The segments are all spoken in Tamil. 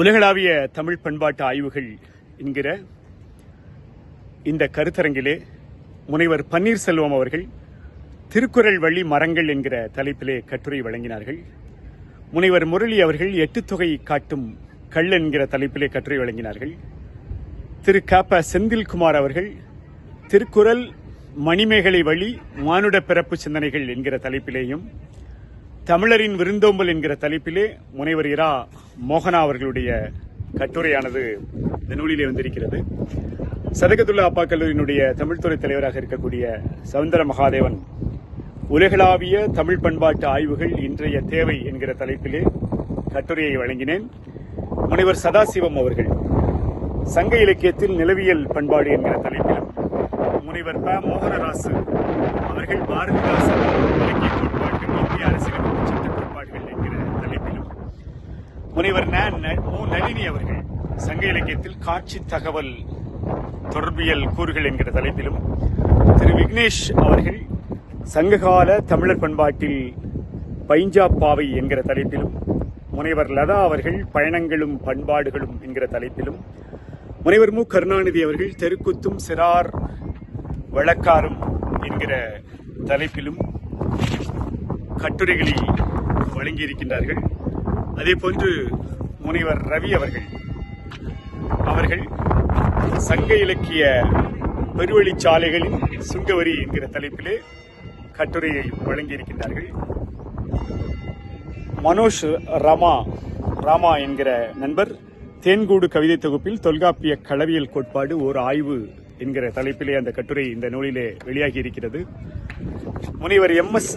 உலகளாவிய தமிழ் பண்பாட்டு ஆய்வுகள் என்கிற இந்த கருத்தரங்கிலே முனைவர் பன்னீர்செல்வம் அவர்கள் திருக்குறள் வழி மரங்கள் என்கிற தலைப்பிலே கட்டுரை வழங்கினார்கள். முனைவர் முரளி அவர்கள் எட்டு தொகை காட்டும் கல் என்கிற தலைப்பிலே கட்டுரை வழங்கினார்கள். திரு காப்ப செந்தில்குமார் அவர்கள் திருக்குறள் மணிமேகலை வழி மானுட பிறப்பு சிந்தனைகள் என்கிற தலைப்பிலேயும் தமிழரின் விருந்தோம்பல் என்கிற தலைப்பிலே முனைவர் இரா மோகனா அவர்களுடைய கட்டுரையானது இந்த நூலிலே வந்திருக்கிறது. சதகத்துல்லா அப்பா கல்லூரியினுடைய தமிழ்துறை தலைவராக இருக்கக்கூடிய சவுந்தர மகாதேவன் உலகளாவிய தமிழ் பண்பாட்டு ஆய்வுகள் இன்றைய தேவை என்கிற தலைப்பிலே கட்டுரையை வழங்கினேன். முனைவர் சதாசிவம் அவர்கள் சங்க இலக்கியத்தில் நிலவியல் பண்பாடு என்கிற தலைப்பிலும் முனைவர் ப. மோகனராசு அவர்கள் பாரதிதாசன் இலக்கிய கோட்பாட்டு இந்திய அரசியலமைப்பு சட்டத்தில் முனைவர் ந- மு நளினி அவர்கள் சங்க இலக்கியத்தில் காட்சி தகவல் தொடர்பியல் கூறுகள் என்கிற தலைப்பிலும் திரு விக்னேஷ் அவர்கள் சங்ககால தமிழர் பண்பாட்டில் பைஞ்சாப்பாவை என்கிற தலைப்பிலும் முனைவர் லதா அவர்கள் பயணங்களும் பண்பாடுகளும் என்கிற தலைப்பிலும் முனைவர் மு. கருணாநிதி அவர்கள் தெருக்குத்தும் சிறார் வழக்காரும் என்கிற தலைப்பிலும் கட்டுரைகளை வழங்கியிருக்கின்றார்கள். அதே போன்று முனைவர் ரவி அவர்கள். அவர்கள் சங்க இலக்கிய பெருவழிச்சாலைகளின் சுங்கவரி என்கிற தலைப்பிலே கட்டுரையை வழங்கியிருக்கின்றார்கள். மனோஷ் ராமா ராமா என்கிற நண்பர் தேன்கூடு கவிதை தொகுப்பில் தொல்காப்பிய களவியல் கோட்பாடு ஓர் ஆய்வு என்கிற தலைப்பிலே அந்த கட்டுரை இந்த நூலிலே வெளியாகி இருக்கிறது முனைவர் எம் எஸ்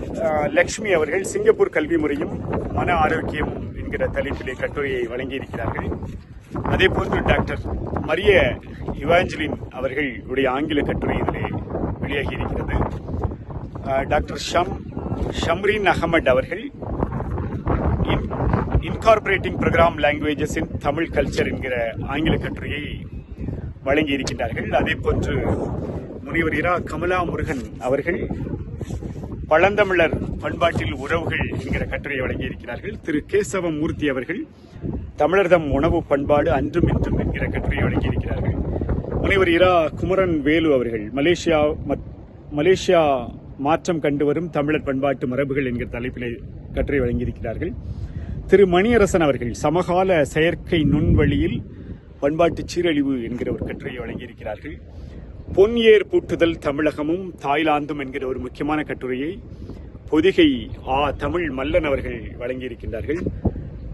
லட்சுமி அவர்கள் சிங்கப்பூர் கல்வி முறையும் மன ஆரோக்கியம் என்கிற தலைப்பிலே கட்டுரையை வழங்கியிருக்கிறார்கள். அதே போன்று டாக்டர் மரிய இவாஞ்சலின் அவர்கள் உடைய ஆங்கில கட்டுரை இதிலே வெளியாகி இருக்கிறது டாக்டர் ஷம் ஷம்ரீன் அகமட் அவர்கள் incorporating program languages in Tamil culture என்கிற ஆங்கில கட்டுரையை வழங்கியிருக்கின்றார்கள். அதே போன்று முனைவர் இரா கமலா முருகன் அவர்கள் பழந்தமிழர் பண்பாட்டில் உறவுகள் என்கிற கட்டுரையை வழங்கி இருக்கிறார்கள் திரு கேசவமூர்த்தி அவர்கள் தமிழர்தம் உணவு பண்பாடு அன்றும் இன்றும் என்கிற கட்டுரையை வழங்கி இருக்கிறார்கள் முனைவர் இரா குமரன் வேலு அவர்கள் மலேசியா மத்- மலேசியா மாற்றம் கண்டு வரும் தமிழர் பண்பாட்டு மரபுகள் என்கிற தலைப்பிலே கட்டுரை வழங்கியிருக்கிறார்கள். திரு மணியரசன் அவர்கள் சமகால செயற்கை நுண்வழியில் பண்பாட்டு சீரழிவு என்கிற ஒரு கட்டுரையை வழங்கியிருக்கிறார்கள். பொன்ஏர் பூட்டுதல் தமிழகமும் தாய்லாந்தும் என்கிற ஒரு முக்கியமான கட்டுரையை பொதிகை ஆ தமிழ் மல்லன் அவர்கள் வழங்கியிருக்கின்றார்கள்.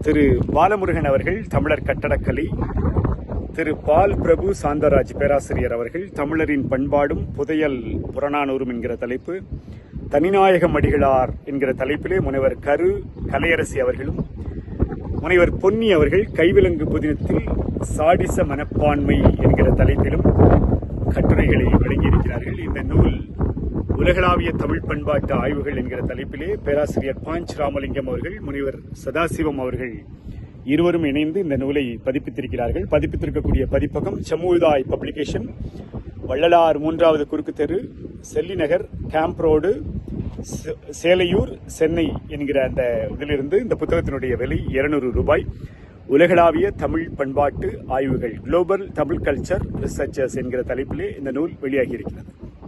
திரு பாலமுருகன் அவர்கள் தமிழர் கட்டடக்கலை. திரு பால் பிரபு சாந்தராஜ் பேராசிரியர் அவர்கள் தமிழரின் பண்பாடும் புதையல் புறநானூறும் என்கிற தலைப்பு. தனிநாயகம் அடிகளார் என்கிற தலைப்பிலே முனைவர் கரு கலையரசி அவர்களும் முனைவர் பொன்னி அவர்கள் கைவிலங்கு புதினத்தில் சாடிச மனப்பான்மை என்கிற தலைப்பிலும் கட்டுரைகளை வழங்கியிருக்கிறார்கள். இந்த நூல் உலகளாவிய தமிழ் பண்பாட்டு ஆய்வுகள் என்கிற தலைப்பிலே பேராசிரியர் பாஞ்ச் ராமலிங்கம் அவர்கள் முனைவர் சதாசிவம் அவர்கள் இருவரும் இணைந்து இந்த நூலை பதிப்பித்திருக்கிறார்கள். பதிப்பித்திருக்கக்கூடிய பதிப்பகம் சமூதாய் பப்ளிகேஷன் வள்ளலார் மூன்றாவது குறுக்கு தெரு செல்லி நகர் கேம்ப் ரோடு சே- சேலையூர் சென்னை என்கிற அந்த இதிலிருந்து இந்த புத்தகத்தினுடைய விலை 200 ரூபாய். உலகளாவிய தமிழ் பண்பாட்டு ஆய்வுகள் குளோபல் தமிழ் கல்ச்சர் ரிசர்ச்சர்ஸ் என்கிற தலைப்பிலே இந்த நூல் வெளியாகி இருக்கிறது